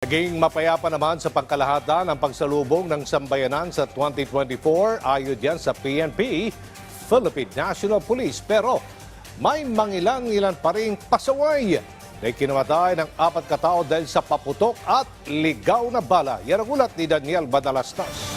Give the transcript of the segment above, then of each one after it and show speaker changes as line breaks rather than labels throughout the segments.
Naging mapayapa naman sa pangkalahatan ang pagsalubong ng sambayanan sa 2024 ayon yan sa PNP, Philippine National Police. Pero may mangilang-ilan pa rin pasaway na kinamatay ng apat katao dahil sa paputok at ligaw na bala. Yan ang ulat ni Daniel Badalastas.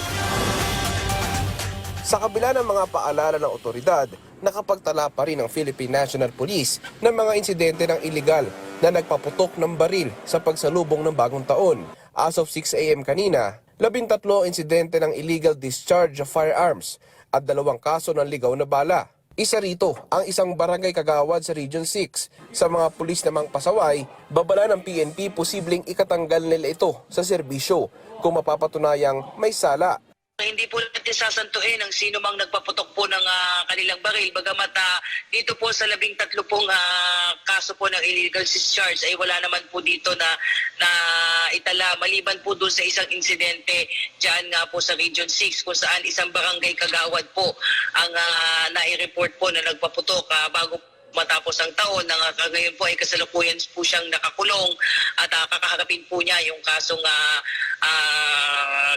Sa kabila ng mga paalala ng otoridad, nakapagtala pa rin ang Philippine National Police ng mga insidente ng iligal na nagpaputok ng baril sa pagsalubong ng bagong taon. As of 6 a.m. kanina, labintatlo insidente ng illegal discharge of firearms at dalawang kaso ng ligaw na bala. Isa rito ang isang barangay kagawad sa Region 6. Sa mga pulis namang pasaway, babala ng PNP posibleng ikatanggal nila ito sa serbisyo kung mapapatunayang may sala
Hindi po natin sasantuin ang sino mang nagpaputok po ng ah, kanilang baril. Bagamat ah, dito po sa labing tatlo pong ah, kaso po ng illegal discharge ay wala naman po dito na, na itala. Maliban po doon sa isang insidente dyan nga po sa Region 6 kung saan isang barangay kagawad po ang ah, nai-report po na nagpaputok ah, bago matapos ang taon na nga ngayon po ay kasalukuyan po siyang nakakulong at uh, kakaharapin po niya yung kasong ah, ah,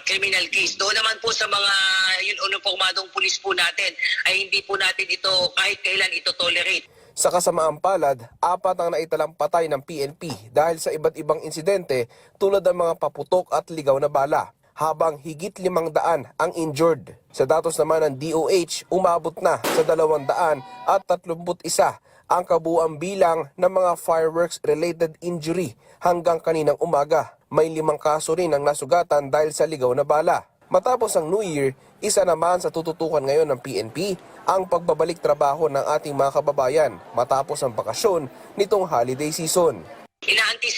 criminal case. Doon naman po sa mga yun uniformadong pulis po natin ay hindi po natin ito kahit kailan ito tolerate.
Sa kasamaang palad, apat ang naitalang patay ng PNP dahil sa iba't ibang insidente tulad ng mga paputok at ligaw na bala, habang higit limang daan ang injured. Sa datos naman ng DOH, umabot na sa dalawang daan at tatlumput isa ang kabuang bilang ng mga fireworks-related injury hanggang kaninang umaga. May limang kaso rin ang nasugatan dahil sa ligaw na bala. Matapos ang New Year, isa naman sa tututukan ngayon ng PNP ang pagbabalik trabaho ng ating mga kababayan matapos ang bakasyon nitong holiday season.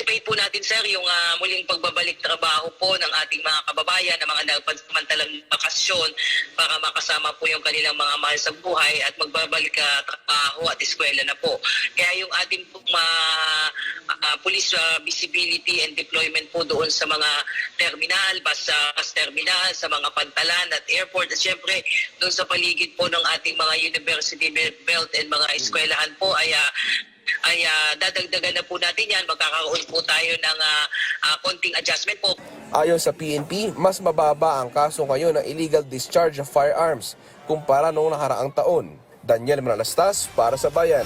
Ina-anticipate po natin sir yung ah, muling pagbabalik trabaho po ng ating mga kababayan na mga nagpansamantalang bakasyon para makasama po yung kanilang mga mahal sa buhay at magbabalik ka trabaho at eskwela na po. Kaya yung ating po ma- ah, police ah, visibility and deployment po doon sa mga terminal, bus, ah, bus terminal, sa mga pantalan at airport at syempre doon sa paligid po ng ating mga university belt and mga eskwelahan po ay ah, ay ah, dadagdagan na po natin yan. Magkakaroon po tayo ng ah, ah, konting adjustment po.
Ayon sa PNP, mas mababa ang kaso ngayon ng illegal discharge of firearms kumpara noong nakaraang taon. Daniel Manalastas para sa Bayan.